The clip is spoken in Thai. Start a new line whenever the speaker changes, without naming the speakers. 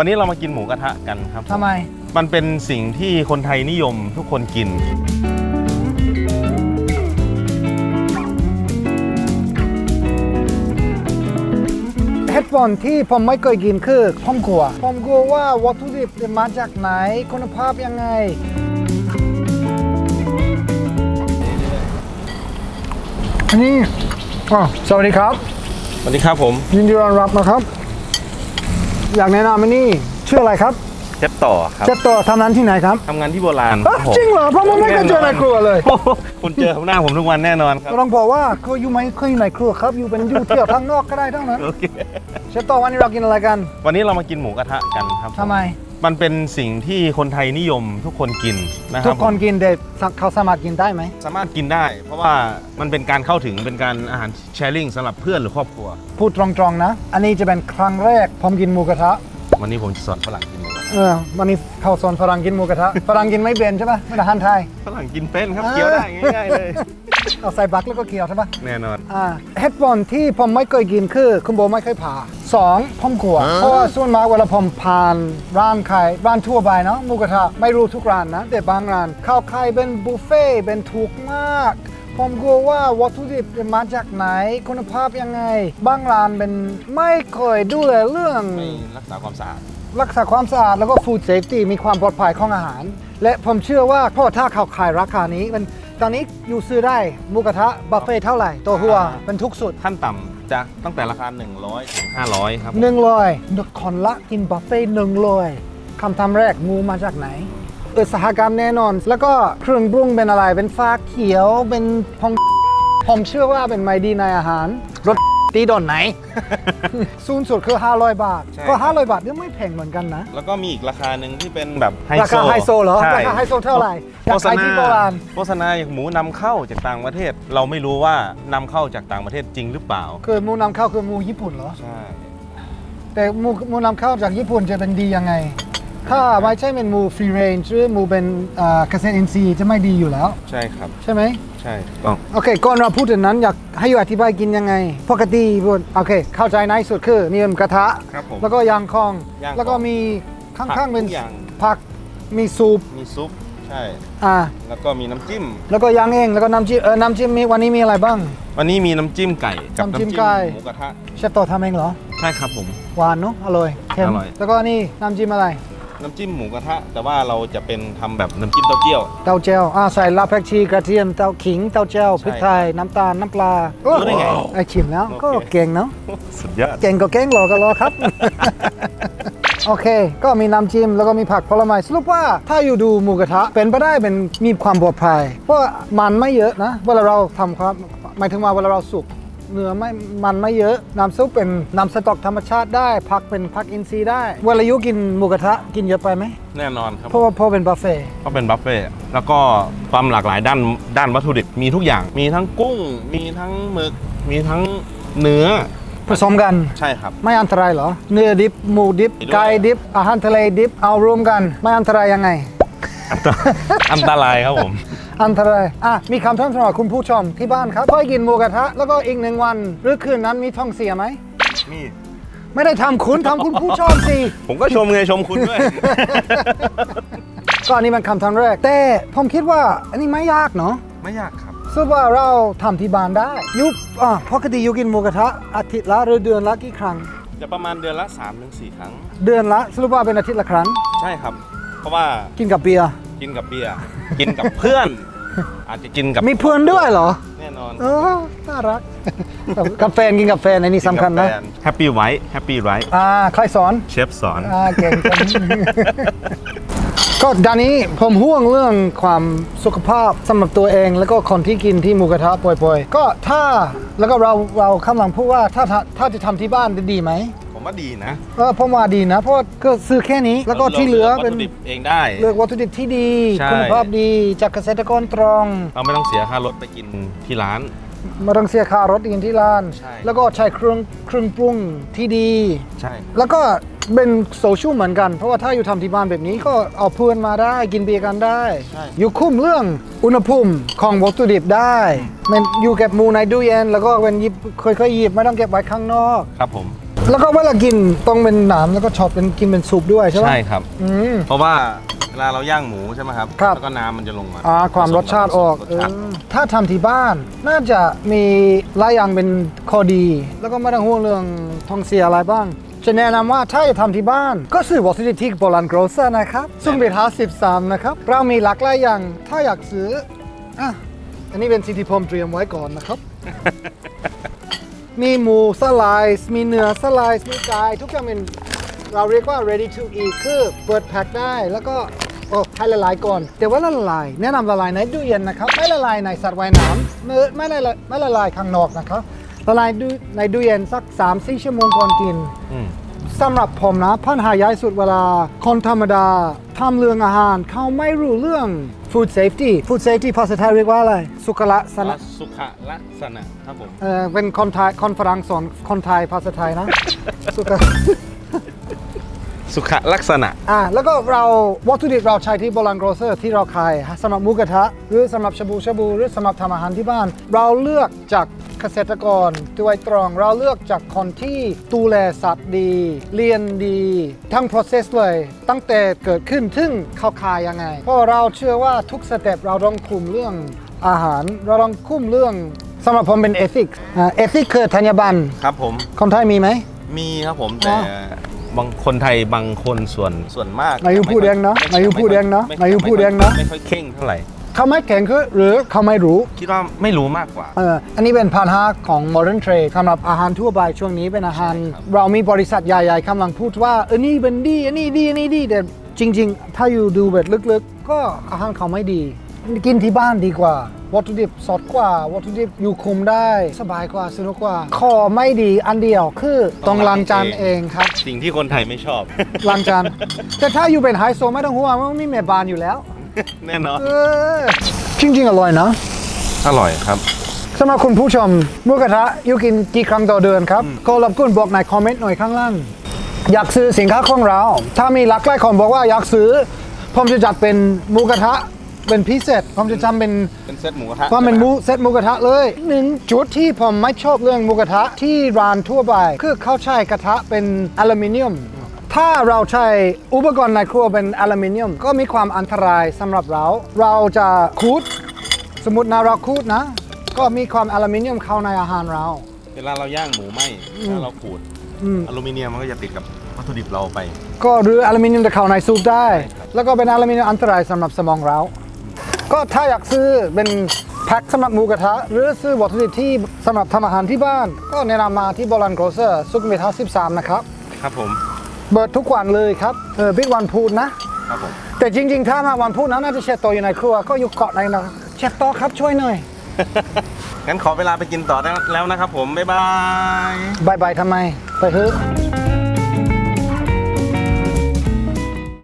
วันนี้เรามากินหมูกระทะกันครับ
ทำไม
มันเป็นสิ่งที่คนไทยนิยมทุกคนกิน
เหตุผลที่ผมไม่เคยกินคือผมกลัวผมกลัวว่าวัตถุดิบจะมาจากไหน คุณภาพยังไง อันนี้อ๋อสวัสดีครับ
สวัสดีครับผม
ยินดีต้อนรับนะครับ อยากแนะนำอันนี้ชื่ออะไรครับ
เชฟต่อครับ
เจ็ดตัวทำนั้นที่ไหนครับ
ทำงานที่โบราณ
อ้าวจริงเหรอเพราะผมไม่เคยเจอในครัวเลย
โอ้โหคุณเจอหน้าผมทุกวันแน่นอนครับ
ก็ต้องบอกว่าเคยอยู่ไหมเคยอยู่ในครัวครับ อยู่เป็นอยู่เที่ยวข้างนอกก็ได้ทั้งนั้น
โอเค
เชฟต่อวันนี้เรากินอะไรกัน
วันนี้เรามากินหมูกระทะกันครับ
ทำไม
มันเป็นสิ่งที่คนไทยนิยมทุกคนกินนะค
ทุ
รับ
กคนกินเด็ดเขาสามารถกินได้ไหม
สามารถกินได้ เพราะว่ามันเป็นการเข้าถึงเป็นการอาหารแชร์ลิงสำหรับเพื่อนหรือครอบครัว
พูดตรงๆนะ อันนี้จะเป็นครั้งแรกผมกินหมูกระทะ
วันนี้ผมจะสอนฝรั่งกินหมูกระทะ
เออวันนี้เขาสอนฝรั่งกินหมูกระทะ ฝรั่งกินไม่เป็นใช่ปะไม่ได้อาหารไทย
ฝรั่งกินเป็นครับเคี้ยวได้ง่ายๆเลย
เอาใส่บักแล้วก็เคี่ยวใช่ปะ
แน่นอน
อ่าเหตุผลที่ผมไม่เคยกินคือคุณโบไม่เคยผ่าสองผมกลัวเพราะว่าส่วนมากเวลาผมผ่านร้านขายร้านทั่วไปเนาะหมูกระทะไม่รู้ทุกร้านนะแต่บางร้านข้าวไข่เป็นบุฟเฟ่ต์เป็นถูกมากผมกลัวว่าวัตถุดิบจะมาจากไหนคุณภาพยังไง บางร้านเป็นไม่เคยดูแลเรื่อง
ไม่รักษาความสะอาด
รักษาความสะอาดแล้วก็ฟู้ดเซฟตี้มีความปลอดภัยของอาหาร และผมเชื่อว่าเพราะถ้าเขาขายราคานี้มัน ตอนนี้อยู่ซื้อได้หมูกระทะบุฟเฟ่ต์เท่าไหร่ตัวหัว
อ่า
เป็นทุกสุด
ขั้นต่ำจะตั้งแต่ราคา 100ถึง500 ครับ
หนึ่งร้อยคนละกินบุฟเฟ่ต์หนึ่งร้อยคำทำแรกงูมาจากไหนอุตสาหกรรมแน่นอน แล้วก็เครื่องปรุงเป็นอะไรเป็นฟ้าเขียวเป็นพอง ผมเชื่อว่าเป็นไม่ดีในอาหารรส ตีโดนไหน สูงสุดคือ 500 บาท
ใช่
ก็
ครับ
500 บาทเนี่ยไม่แพงเหมือนกันนะ
แล้วก็มีอีกราคาหนึ่งที่เป็นแบบไฮ
รา
โซ
คาไฮโซเหรอ
ใช่
ราคาไฮโซเท่าไหร่อยาก
โฆษ
ขาย
ณา
ที่โบราณ
โฆษณาอย่างหมูนำเข้าจากต่างประเทศ เราไม่รู้ว่านำเข้าจากต่างประเทศจริงหรือเปล่า
คือหมูนำเข้าคือหมูญี่ปุ่นเหรอ
ใช่
แต่หมูหมูนำเข้าจากญี่ปุ่นจะเป็นดียังไง ถ้าไม่ใช่เป็นหมูฟรีเรนจ์หรือหมูเป็นอ่าเกษตรอินทรีย์จะไม่ดีอยู่แล้ว
ใช่ครับ
ใช่ไหม
ใช่ถูกต้อง
โอเค ก่อนเราพูดถึงนั้นอยากให้อยู่อธิบายกินยังไง ปกติพูดโอเค เข้าใจในสุดคือนี่เป็นกระทะ
ครับผม
แล้วก็ยางคอง
ยางคอง
แล้วก็มีข้างๆเป็น
ทุกอย่าง
ผักมีซุป
มีซุปใช่
อ่า
แล้วก็มีน้ำจิ้ม
แล้วก็ยางเองแล้วก็น้ำจิ้มเออน้ำจิ้มมีวันนี้มีอะไรบ้าง
วันนี้มีน้ำจิ้มไก่กับ
น้ำ
น้ำ
จิ้
จิ้
ม
ม
ไก่
หมูกระทะ
เชฟโตทำเองเหรอ
ใช่ครับผม
หวานเนาะอร่อยเค็ม
อร่อย
แล้วก็นี่น้ำจิ้มอะไร
น้ำจิ้มหมูกระทะ แต่ว่าเราจะเป็นทำแบบน้ำจิ้มเต้าเจี้ยว
เต้าเจี้ยวอ่าใส่ลาบแพกชีกระเทียมเต้าขิงเต้าเจี้ยวพริกไทยน้ำตาลน้ำปลา
รู้ได้ไง
ไอชิมแล้ว
โอเค
ก็เก่งเนาะ
สุดยอด
เก่งก็เก่งรอก็รอครับ โอเค ก็มีน้ำจิ้มแล้วก็มีผักผลไม้สรุปว่าถ้าอยู่ดูหมูกระทะเป็นไปได้เป็นมีความปลอดภัยเพราะว่ามันไม่เยอะนะ เวลาเราทำครับหมายถึงว่าเวลาเราสุก เนื้อไม่มันไม่เยอะ น้ำซุปเป็นน้ำสต๊อกธรรมชาติได้ ผักเป็นผักอินทรีย์ได้เวลายุกินหมูกระทะกินเยอะไปไหม
แน่นอนครับ
เพราะว่าเพราะเป็นบุฟเฟ่ต์
ก็เป็นบัฟเฟ่ต์แล้วก็ความหลากหลายด้านด้านวัตถุดิบมีทุกอย่าง มีทั้งกุ้ง มีทั้งหมึก มีทั้งเนื้อ
ผสมกัน
ใช่ครับ
ไม่อันตรายเหรอ เนื้อดิบหมูดิบ
มีด้วย
ไก่ดิบอาหารทะเลดิบเอารวมกัน ไม่อันตรายยังไง
อันตรายครับผม
อันตราย อะ มีคำถามสำหรับคุณผู้ชมที่บ้านครับเคยกินหมูกระทะ แล้วก็อีกหนึ่งวัน หรือคืนนั้นมีท้องเสียไหม
นี่
ไม่ได้ทำคุณทำคุณผู้ชมสิ
ผมก็ชมไงชมคุณด้วย
ก็อันนี้มันคำถามแรก แต่ผมคิดว่าอันนี้ไม่ยากเนาะ
ไม่ยากครับ
ซึ่งว่าเราทำที่บ้านได้ยุบอะปกติยุกินหมูกระทะอาทิตย์ละหรือเดือนละกี่ครั้ง
จะประมาณเดือนละ3-4ถึงครั้ง
เดือนละสรุปว่าเป็นอาทิตย์ละครั้ง
ใช่ครับ เพราะว่า
กินกับเบียร์
กินกับเบียร์ กินกับเพื่อน อาจจะกินกับ
มีเพื่อนด้วยเหรอ
แน่นอน
เออน่ารักกับแฟนกินกับแฟนอันนี้สำคัญนะ
แฮปปี้ไว้แฮปปี้ไร
อ่าใครสอน
เชฟสอน
อ่าเก่งจังก็ดานนี้ผมห่วงเรื่องความสุขภาพสำหรับตัวเอง แล้วก็คนที่กินที่หมูกระทะบ่อยๆ ก็ถ้าแล้วก็เราเราคำหลังพูดว่าถ้าถ้าถ้าจะทำที่บ้านจะดีไหม
ผมว่าดีนะ
เออผมว่าดีนะ เพราะว่าก็ซื้อแค่นี้แล้วก็ที่เหลือเป็น
วัตถุดิบเองได้
เลือกวัตถุดิบที่ดี
ใช่
คุณภาพดีจากเกษตรกรตรง
เราไม่ต้องเสียค่ารถไปกินที่ร้าน
ไมาต้องเสียค่ารถกินที่ร้าน
ใช่
แล้วก็ใช้เครื่องเครื่องปรุงที่ดี
ใช่
แล้วก็เป็นโซเชียลเหมือนกัน เพราะว่าถ้าอยู่ทำที่บ้านแบบนี้ก็เอาเพื่อนมาได้กินเบียร์กันได้
ใช่
อยู่คุมเรื่องอุณหภูมิของวัตถุดิบได้มันอยู่เก็บหมูในตู้เย็น แล้วก็เป็นหยิบค่อยๆหยิบไม่ต้องเก็บไว้ข้างนอก
ครับผม
แล้วก็เวลากินต้องเป็นหนามแล้วก็ชอบเป็นกินเป็นซุปด้วยใช่ไหม
ใช่ครับ
อืม
เพราะว่าเวลาเราย่างหมูใช่ไหมครับ
ครับ
แล้วก็น้ำมันจะลงมา
อ่าความรสชาติออก
รส
เอ
ชาติ
อถ้าทำที่บ้านน่าจะมีหลายอย่างเป็นข้อดี แล้วก็ไม่ต้องห่วงเรื่องท้องเสียอะไรบ้าง จะแนะนำว่าถ้าจะทำที่บ้าน ก็ซื้อวัตถุดิบที่โบราณโกรเซอร์นะครับ ซึ่งเป็น53นะครับ เรามีหลากหลายอย่างถ้าอยากซื้ออะอันนี้เป็นสิ่งที่ผมเตรียมไว้ก่อนนะครับ มีหมูสไลซ์มีเนื้อสไลซ์มีไก่ทุกอย่างเป็นเราเรียกว่า ready to eat คือเปิดแพ็คได้แล้วก็โอ้ให้ละลายก่อน แต่ว่าละลาย แนะนำละลายในตู้เย็นนะครับ ไม่ละลายในสัตว์ว่ายน้ำไม่ไม่ละลายไม่ละลายข้างนอกนะครับละลายดูในตู้เย็นสัก 3-4 ชั่วโมงก่อนกิน
อืม
สำหรับผมนะปัญหาใหญ่สุดเวลา คนธรรมดาทำเรื่องอาหารเขาไม่รู้เรื่อง food safety food safety ภาษาไทยเรียกว่าอะไร สุขลักษณะ
สุขลักษณะครับผม
เออเป็นคนไทยคนฝรั่งสอนคนไทยภาษาไทยนะ สุข
สุขลักษณะ
อ่าแล้วก็เราวัตถุดิบเราใช้ที่โบราณโกรเซอร์ที่เราขายสำหรับหมูกระทะ หรือสำหรับชาบูชาบูหรือสำหรับทำอาหารที่บ้าน เราเลือกจากเกษตรกรโดยตรงเราเลือกจากคนที่ดูแลสัตว์ดี เรียนดี ทั้ง process เลย ตั้งแต่เกิดขึ้นถึงเขาขายยังไง เพราะเราเชื่อว่าทุกสเต็ปเราต้องคุมเรื่องอาหาร เราต้องคุมเรื่องสำหรับผมเป็น ethics อ่า ethics คือธัญบัน
ครับผม
คนไทยมีไหม
มีครับผม
อ๋
แต่
อ
บางคนไทยบางคนส่วนส่วนมาก
นายยูพูดเองเนอะ
ไม่
นายยูพูดเองเนอะ
ไม่
นายยูพูดเองเนอะ
ไม่ค่อยเข่งเท่าไหร่
เขาไม่แข็งคือหรือเขาไม่รู้
คิดว่าไม่รู้มากกว่า
เอออันนี้เป็นปัญหาของ modern trade สำหรับอาหารทั่วไปช่วงนี้เป็นอาหาร
ใช่ครับ
เรามีบริษัทใหญ่ๆกำลังพูดว่าเออนี่เป็นดีอันนี้ดีอันนี้ดีแต่จริง ๆ ถ้าอยู่ดูแบบลึกๆ ก็อาหารเขาไม่ดี กินที่บ้านดีกว่า วัตถุดิบสดกว่า วัตถุดิบอยู่คุมได้ สบายกว่าสนุกกว่าขอไม่ดีอันเดียวคือต้องล้างจานเองครับ
สิ่งที่คนไทยไม่ชอบ
ล้างจาน แต่ถ้าอยู่เป็นไฮโซไม่ต้องห่วงมันมีแม่บ้านอยู่แล้ว
แน่นอน
เออจริงๆอร่อยนะ
อร่อยครับ
สำหรับคุณผู้ชมหมูกระทะยูกินกี่ครั้งต่อเดือนครับ ก็รบกวนบอกในคอมเมนต์หน่อยข้างล่าง อยากซื้อสินค้าของเรา ถ้ามีหลักหลายคนบอกว่าอยากซื้อ ผมจะจัดเป็นหมูกระทะ เป็นพิเศษผมจะทำเป็น
เป็นเซตหมูกระทะ
ว่าเป็นหมู
ใช่ไห
เซตหมูกระทะเลยหนึ่งจุดที่ผมไม่ชอบเรื่องหมูกระทะที่ร้านทั่วไปคือเขาใช้กระทะเป็นอลูมิเนียม ถ้าเราใช้อุปกรณ์ในครัวเป็นอลูมิเนียม ก็มีความอันตรายสำหรับเรา เราจะขูดสมมตินะเราขูดนะ ก็มีความอลูมิเนียมเข้าในอาหารเรา
เวลาเราย่างหมูไหมถ้าเราขูด
อืม
อลูมิเนียมมันก็จะติดกับวัตถุดิบเราไป
ก็หรืออลูมิเนียมจะเข้าในซุปได้
ใช่ครับ
แล้วก็เป็นอลูมิเนียมอันตรายสำหรับสมองเรา ก็ถ้าอยากซื้อเป็นแพ็คสำหรับหมูกระทะ หรือซื้อวัตถุดิบที่สำหรับทำอาหารที่บ้าน ก็แนะนำมาที่โบราณโกรเซอร์สุขุมวิท53 นะครับ
ครับผม
เปิดทุกวันเลยครับเออบิ๊กวันพูดนะ
ครับผม
แต่จริงๆ ถ้ามาวันพูดนะน่าจะเชฟโตอยู่ในครัว ก็อยู่เกาะในนะเชฟโตครับช่วยหน่อย
งั้นขอเวลาไปกินต่อได้แล้วนะครับผม บ๊ายบาย
บายบายทำไม ไปเถอะ